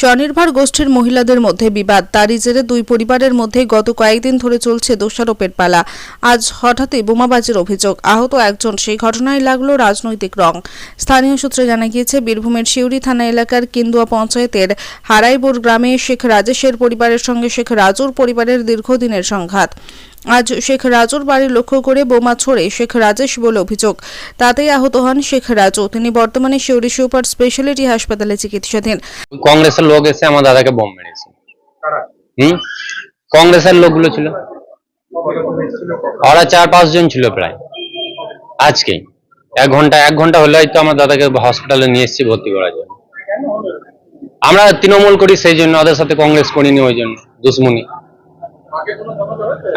স্বনির্ভর গোষ্ঠীর মহিলাদের মধ্যে বিবাদ। তারই জেরে দুই পরিবারের মধ্যে গত কয়েকদিন ধরে চলছে দোষারোপের পালা। আজ হঠাৎই বোমাবাজির অভিযোগ। আহত একজন, সেই ঘটনায় লাগল রাজনৈতিক রং। স্থানীয় সূত্রে জানা গিয়েছে, বীরভূমের শিউরি থানা এলাকার কিন্দুয়া পঞ্চায়েতের হারাইবোর গ্রামে শেখ রাজেশের পরিবারের সঙ্গে শেখ রাজুর পরিবারের দীর্ঘদিনের সংঘাত। আজ শেখ রাজুর বাড়ি লক্ষ্য করে বোমা ছড়ে শেখ রাজেশ বলে অভিযোগ। তাতেই আহত হন শেখ রাজু। তিনি বর্তমানে শিউরি সুপার স্পেশালিটি হাসপাতালে চিকিৎসাধীন। কংগ্রেসের লোক এসে আমার দাদাকে বোম মেরেছে। হুম? কংগ্রেসের লোকগুলো ছিল। ওরা চার পাঁচ জন ছিল প্রায়। আজকেই এক ঘণ্টা এক ঘণ্টা হলে হয়তো আমার দাদাকে হসপিটালে নিয়ে এসেছি ভর্তি করার জন্য। আমরা তৃণমূল করি সেই জন্য ওদের সাথে কংগ্রেস করিনি ওই জন্য দুশ্মনী।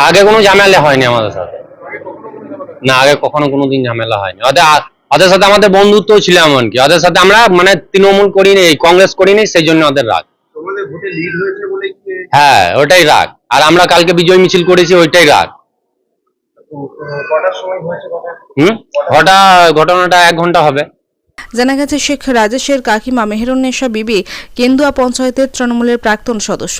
আগে কোনো ঝামেলা হয়নি আমাদের সাথে। না আগে কখনো কোনোদিন ঝামেলা হয়নি। ওদের ওদের সাথে আমাদের বন্ধুত্ব ছিল এমনকি। ওদের সাথে আমরা মানে তৃণমূল করিনি এই কংগ্রেস করিনি সেই জন্য ওদের রাগ। তোমাদের ভোটে লিড হয়েছে বলে কি হ্যাঁ ওটাই রাগ। আর আমরা কালকে বিজয় মিছিল করেছি ওইটাই রাগ। হুম? ঘটা ঘটনাটা এক ঘণ্টা হবে। জানা গেছে শেখ রাজেশের কাকিমা মেহেরুন্নেসা বিবি কেন্দুয়া পঞ্চায়েতের তৃণমূলের প্রাক্তন সদস্য।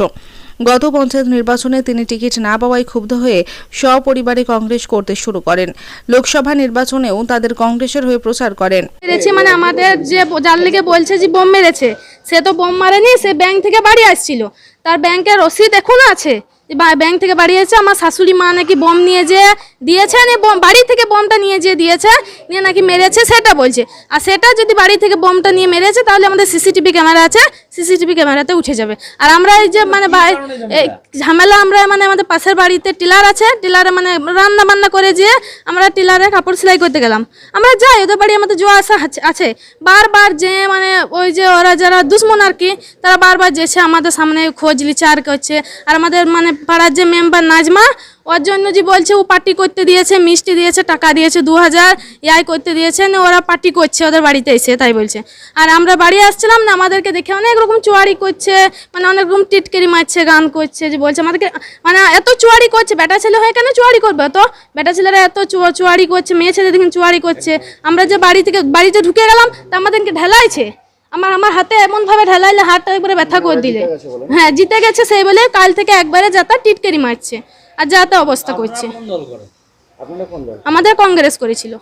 গত পঞ্চায়েত নির্বাচনে তিনি টিকিট না পাওয়ায় ক্ষুব্ধ হয়ে সপরিবারে কংগ্রেস করতে শুরু করেন। লোকসভা নির্বাচনেও তাদের কংগ্রেসের হয়ে প্রচার করেন। মানে আমাদের যে যার লিগে বলছে যে বোম মেরেছে, সে তো বোম মারেনি, সে ব্যাংক থেকে বাড়ি আসছিল। তার ব্যাংকের রসিদ এখনও আছে। ব্যাংক থেকে বাড়ি এসেছে আমার শাশুড়ি মা নাকি বোম নিয়ে যে দিয়েছে বাড়ি থেকে বোমটা নিয়ে যে দিয়েছে, নিয়ে নাকি মেরেছে, সেটা বলছে। আর সেটা যদি বাড়ি থেকে বোমটা নিয়ে মেরেছে, তাহলে আমাদের সিসিটিভি ক্যামেরা আছে সিসিটিভি ক্যামেরাতে উঠে যাবে। আর আমরা এই যে মানে ঝামেলা আমরা মানে আমাদের পাশের বাড়িতে টিলার আছে, টিলারে মানে রান্না বান্না করে যে আমরা টিলারে কাপড় সেলাই করতে গেলাম। আমরা যাই, ওদের বাড়ি আমাদের জোয়া আসা আছে- বারবার যে মানে ওই যে ওরা যারা দুশ্মন আর কি, তারা বারবার যেছে, আমাদের সামনে খোঁজ লিচ্ছে আর করছে, আর আমাদের মানে পাড়ার যে মেম্বার নাজমা, ওর জন্য যে বলছে, ও পার্টি করতে দিয়েছে, মিষ্টি দিয়েছে, টাকা দিয়েছে, দু হাজার ইয়াই করতে দিয়েছে, না ওরা পার্টি করছে, ওদের বাড়িতে এসে, তাই বলছে। আর আমরা বাড়ি আসছিলাম না, আমাদেরকে দেখে অনেক রকম চুয়ারি করছে মানে অনেক রকম টিটকেরি মারছে, গান করছে, যে বলছে, আমাদেরকে মানে এত চুয়ারি করছে, বেটা ছেলে হয়ে কেন চুয়ারি করবে তো বেটা ছেলেরা এত চুয়া- চুয়ারি করছে, মেয়ে ছেলে দেখুন চুয়ারি করছে। আমরা যে বাড়ি থেকে, বাড়িতে ঢুকে গেলাম, তা আমাদেরকে ঢেলাইছে। আমার আমার হাতে এমন ভাবে ঢালাইলে হাতটা একবারে ব্যথা করে দিলে। হ্যাঁ জিতে গেছে সেই বলে কাল থেকে একবারে যাতা টিটকারি মারছে। আর যাতা অবস্থা করছে। আমাদের কংগ্রেস করেছিল।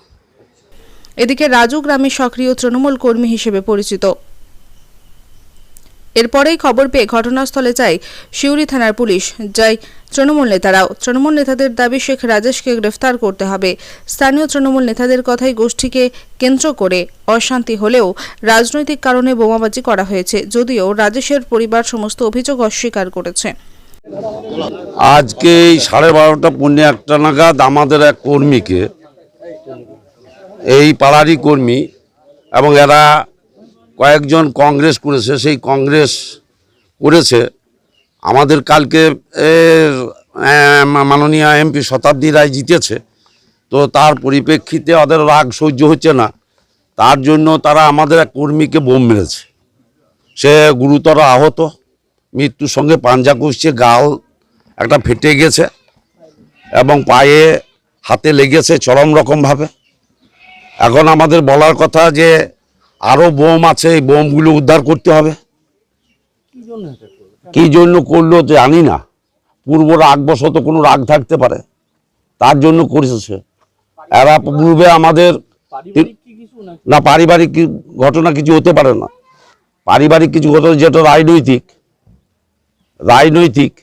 এদিকে রাজু গ্রামে সক্রিয় তৃণমূল কর্মী হিসেবে পরিচিত। এরপরেই খবর পেয়ে ঘটনাস্থলে যায় শিউরি থানার পুলিশ। যায় তৃণমূল নেতারাও। তৃণমূল নেতাদের দাবি, শেখ রাজেশকে গ্রেফতার করতে হবে। স্থানীয় তৃণমূল নেতাদের কথাই গোষ্ঠীকে কেন্দ্র করে অশান্তি হলেও রাজনৈতিক কারণে বোমাবাজি করা হয়েছে, যদিও রাজেশের পরিবার সমস্ত অভিযোগ অস্বীকার করেছে। আজকে এই সাড়ে বারোটা, পৌনে একটা নাগাদ আমাদের এক কর্মীকে, এই পাড়ারই কর্মী এবং এরা কয়েকজন কংগ্রেস করেছে, সেই কংগ্রেস করেছে। আমাদের কালকে মাননীয় এমপি শতাব্দী রায় জিতেছে। তো তার পরিপ্রেক্ষিতে ওদের রাগ সহ্য হচ্ছে না। তার জন্য তারা আমাদের এক কর্মীকে বোম মেরেছে। সে গুরুতর আহত। মৃত্যুর সঙ্গে পাঞ্জা কষছে গাল একটা ফেটে গেছে এবং পায়ে হাতে লেগেছে চরম রকমভাবে। এখন আমাদের বলার কথা যে আরও বোম আছে এই বোমগুলো উদ্ধার করতে হবে। কি জন্য করল? জানি না। পূর্ব রাগবশত কোনো রাগ থাকতে পারে। তার জন্য করেছে সে। এরা পূর্বে আমাদের না পারিবারিক ঘটনা কিছু হতে পারে না। পারিবারিক কিছু ঘটনা যেটা রাজনৈতিক রাজনৈতিক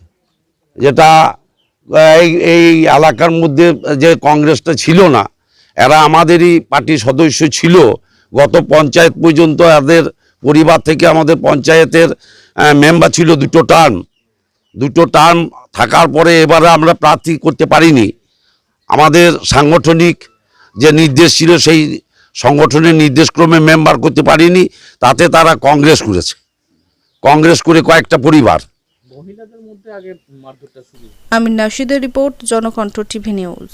যেটা এই এই এলাকার মধ্যে যে কংগ্রেসটা ছিল না এরা আমাদেরই পার্টির সদস্য ছিল গত পঞ্চায়েত পর্যন্ত এদের পরিবার থেকে আমাদের পঞ্চায়েতের মেম্বার ছিল দুটো টার্ম দুটো টার্ম থাকার পরে এবারে আমরা প্রার্থী করতে পারিনি। আমাদের সাংগঠনিক যে নির্দেশ ছিল সেই সংগঠনের নির্দেশক্রমে মেম্বার করতে পারিনি তাতে তারা কংগ্রেস করেছে। কংগ্রেস করে কয়েকটা পরিবার। আমির নাশিদের রিপোর্ট জনকণ্ঠ টিভি নিউজ।